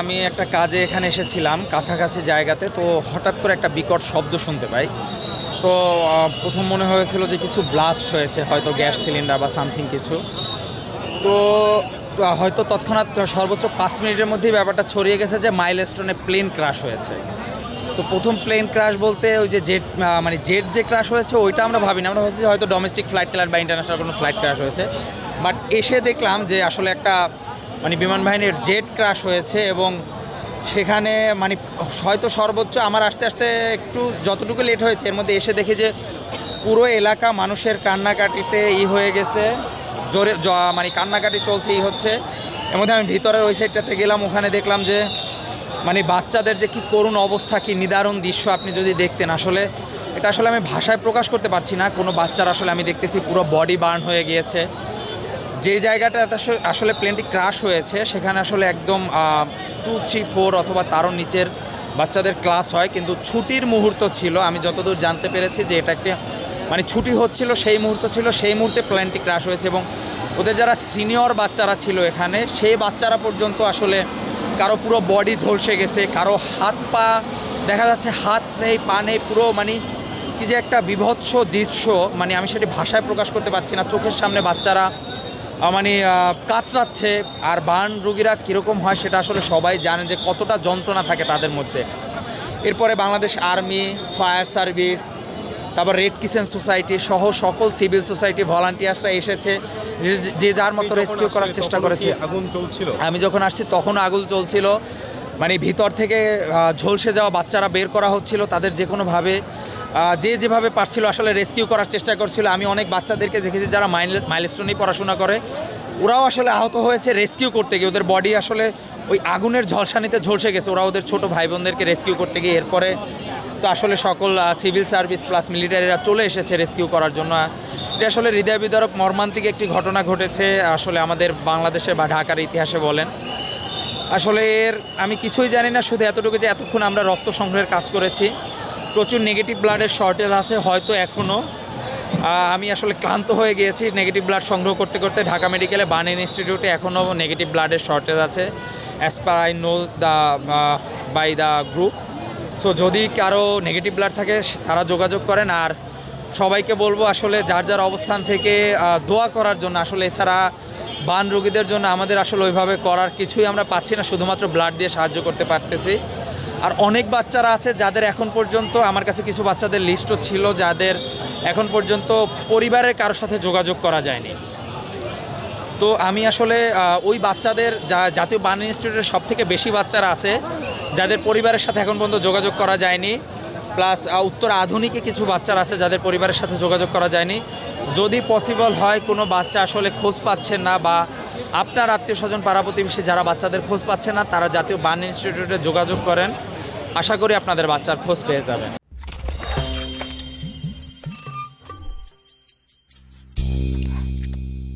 আমি একটা কাজে এখানে এসেছিলাম কাছাকাছি জায়গাতে, তো হঠাৎ করে একটা বিকট শব্দ শুনতে পাই। তো প্রথম মনে হয়েছিল যে কিছু ব্লাস্ট হয়েছে, হয়তো গ্যাস সিলিন্ডার বা সামথিং কিছু। তো হয়তো তৎক্ষণাৎ সর্বোচ্চ পাঁচ মিনিটের মধ্যেই ব্যাপারটা ছড়িয়ে গেছে যে মাইলস্টোনে প্লেন ক্রাশ হয়েছে। তো প্রথম প্লেন ক্রাশ বলতে ওই যে জেট মানে জেট যে ক্রাশ হয়েছে, ওইটা আমরা ভাবি না আমরা ভাবছি হয়তো ডোমেস্টিক ফ্লাইট ক্লাস বা ইন্টারন্যাশনাল কোনো ফ্লাইট ক্রাশ হয়েছে। বাট এসে দেখলাম যে আসলে একটা মানে বিমান বাহিনীর জেট ক্রাশ হয়েছে এবং সেখানে মানে হয়তো সর্বোচ্চ আমার আসতে আসতে একটু যতটুকু লেট হয়েছে, এর মধ্যে এসে দেখি যে পুরো এলাকা মানুষের কান্নাকাটিতে ই হয়ে গেছে, জোরে মানে কান্নাকাটি চলছে, ই হচ্ছে। এর মধ্যে আমি ভিতরের ওই সাইডটাতে গেলাম, ওখানে দেখলাম যে মানে বাচ্চাদের যে কি করুণ অবস্থা, কি নিদারুণ দৃশ্য আপনি যদি দেখতেন। আসলে এটা আসলে আমি ভাষায় প্রকাশ করতে পারছি না, কোনো বাচ্চার আসলে আমি দেখতেছি পুরো বডি বার্ন হয়ে গিয়েছে। যে জায়গাটা আসলে প্লেনটি ক্রাশ হয়েছে, সেখানে আসলে একদম টু থ্রি ফোর অথবা তারও নিচের বাচ্চাদের ক্লাস হয়, কিন্তু ছুটির মুহূর্ত ছিল। আমি যতদূর জানতে পেরেছি যে এটা একটা মানে ছুটি হচ্ছিল, সেই মুহূর্ত ছিল, সেই মুহূর্তে প্লেনটি ক্রাশ হয়েছে এবং ওদের যারা সিনিয়র বাচ্চারা ছিল এখানে, সেই বাচ্চারা পর্যন্ত আসলে কারও পুরো বডি ঝলসে গেছে, কারও হাত পা দেখা যাচ্ছে হাত নেই, পা নেই, পুরো মানে কি যে একটা বিভৎস দৃশ্য। মানে আমি সেটি ভাষায় প্রকাশ করতে পারছি না। চোখের সামনে বাচ্চারা মানে কাতরাচ্ছে। আর বার্ন রুগীরা কীরকম হয় সেটা আসলে সবাই জানে যে কতটা যন্ত্রণা থাকে তাদের মধ্যে। এরপরে বাংলাদেশ আর্মি ফায়ার সার্ভিস তারপর রেড কিচেন সোসাইটি সহ সকল সিভিল সোসাইটি ভলান্টিয়ার্সরা এসেছে যে- যে যার মতো রেস্কিউ করার চেষ্টা করেছে। আগুন চলছিল? আমি যখন আসছি তখন আগুন চলছিল। মানে ভিতর থেকে ঝলসে যাওয়া বাচ্চারা বের করা হচ্ছিল তাদের যে কোনোভাবে যে যেভাবে পারছিল আসলে রেস্কিউ করার চেষ্টা করছিল। আমি অনেক বাচ্চাদেরকে দেখেছি যারা মাইল মাইলস্টোনেই পড়াশোনা করে। ওরাও আসলে আহত হয়েছে রেস্কিউ করতে গিয়ে। ওদের বডি আসলে ওই আগুনের ঝলসানিতে ঝলসে গেছে। ওরা ওদের ছোট ভাই বোনদেরকে রেস্কিউ করতে গিয়ে এরপরে তো আসলে সকল সিভিল সার্ভিস প্লাস মিলিটারিরা চলে এসেছে রেস্কিউ করার জন্য। এটা আসলে হৃদয় বিদারক মর্মান্তিক একটি ঘটনা ঘটেছে, আসলে আমাদের বাংলাদেশের বা ঢাকার ইতিহাসে বলেন। আসলে এর আমি কিছুই জানি না, শুধু এতটুকু যে এতক্ষণ আমরা রক্ত সংগ্রহের কাজ করেছি। প্রচুর নেগেটিভ ব্লাডের শর্টেজ আছে হয়তো এখনও আমি আসলে ক্লান্ত হয়ে গিয়েছি নেগেটিভ ব্লাড সংগ্রহ করতে করতে। ঢাকা মেডিকেলে বানেন ইনস্টিটিউটে এখনও নেগেটিভ ব্লাডের শর্টেজ আছে as per I know the by the group so যদি কারও নেগেটিভ ব্লাড থাকে তারা যোগাযোগ করেন। আর সবাইকে বলব আসলে যার যার অবস্থান থেকে দোয়া করার জন্য, আসলে এছাড়া বান রোগীদের জন্য আমাদের আসলে ওইভাবে করার কিছুই আমরা পাচ্ছি না, শুধুমাত্র ব্লাড দিয়ে সাহায্য করতে পারতেছি। আর অনেক বাচ্চারা আছে যাদের এখন পর্যন্ত, আমার কাছে কিছু বাচ্চাদের লিস্টও ছিল যাদের এখন পর্যন্ত পরিবারের কারোর সাথে যোগাযোগ করা যায়নি। তো আমি আসলে ওই বাচ্চাদের যা, জাতীয় বান ইনস্টিটিউটের সব থেকে বেশি বাচ্চারা আছে, যাদের পরিবারের সাথে এখন পর্যন্ত যোগাযোগ করা যায়নি। প্লাস উত্তর আধুনিকে কিছু বাচ্চারা আছে যাদের পরিবারের সাথে যোগাযোগ করা যায়নি। যদি পসিবল হয়, কোনো বাচ্চা আসলে খোঁজ পাচ্ছেন না বা আপনার আত্মীয় স্বজন পাড়া প্রতিবেশী যারা বাচ্চাদের খোঁজ পাচ্ছে না, তারা জাতীয় বান ইনস্টিটিউটে যোগাযোগ করেন। আশা করি আপনাদের বাচ্চার খোঁজ পেয়ে যাবেন।